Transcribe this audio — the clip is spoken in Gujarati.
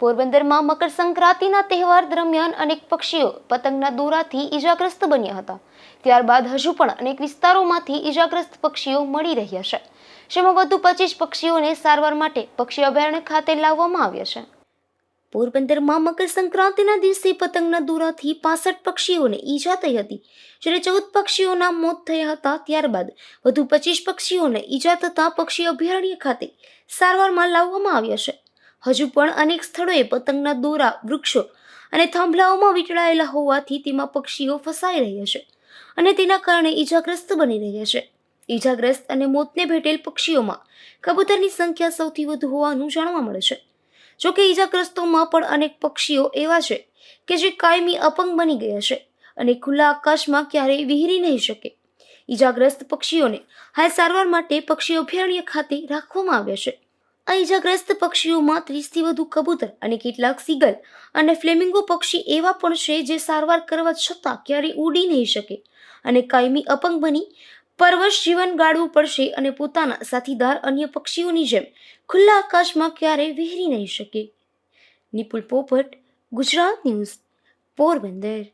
પોરબંદરમાં મકર સંક્રાંતિના તહેવાર દરમિયાન અનેક પક્ષીઓ પતંગના દોરાથી ઈજાગ્રસ્ત બન્યા હતા. ત્યારબાદ હજુ પણ અનેક વિસ્તારોમાંથી ઈજાગ્રસ્ત પક્ષીઓ મળી રહ્યા છે. જેમાં વધુ પચીસ પક્ષીઓને સારવાર માટે પક્ષી અભયારણ્ય ખાતે લાવવામાં આવ્યા છે. પોરબંદરમાં મકર સંક્રાંતિના દિવસે પતંગના દોરાથી પાસઠ પક્ષીઓને ઈજા થઈ હતી. જ્યારે ચૌદ પક્ષીઓના મોત થયા હતા, ત્યારબાદ વધુ પચીસ પક્ષીઓને ઈજા થતાં પક્ષી અભયારણ્ય ખાતે સારવારમાં લાવવામાં આવ્યા છે. હજુ પણ અનેક સ્થળોએ પતંગના દોરા, વૃક્ષો અને થાંભલાઓમાં વીંટળાયેલા હોવાથી તેમાં પક્ષીઓ ફસાઈ રહ્યા છે અને તેના કારણે ઈજાગ્રસ્ત બની રહ્યા છે. ઈજાગ્રસ્ત અને મોતને ભેટેલ પક્ષીઓમાં કબૂતરની સંખ્યા સૌથી વધુ હોવાનું જાણવા મળે છે. જોકે ઈજાગ્રસ્તોમાં પણ અનેક પક્ષીઓ એવા છે કે જે કાયમી અપંગ બની ગયા છે અને ખુલ્લા આકાશમાં ક્યારેય વિહરી નહીં શકે. ઈજાગ્રસ્ત પક્ષીઓને હાલ સારવાર માટે પક્ષી અભયારણ્ય ખાતે રાખવામાં આવ્યા છે. આ પક્ષીઓમાં ત્રીસથી વધુ કબૂતર અને કેટલાક સિગલ અને ફ્લેમિંગો પક્ષી એવા પણ છે જે સારવાર કરવા છતાં ક્યારેય ઉડી નહીં શકે. અને કાયમી અપંગ બની પરવશ જીવન ગાળવું પડશે અને પોતાના સાથીદાર અન્ય પક્ષીઓની જેમ ખુલ્લા આકાશમાં ક્યારેય વિહરી નહીં શકે. નિપુલ પોપટ, ગુજરાત ન્યૂઝ, પોરબંદર.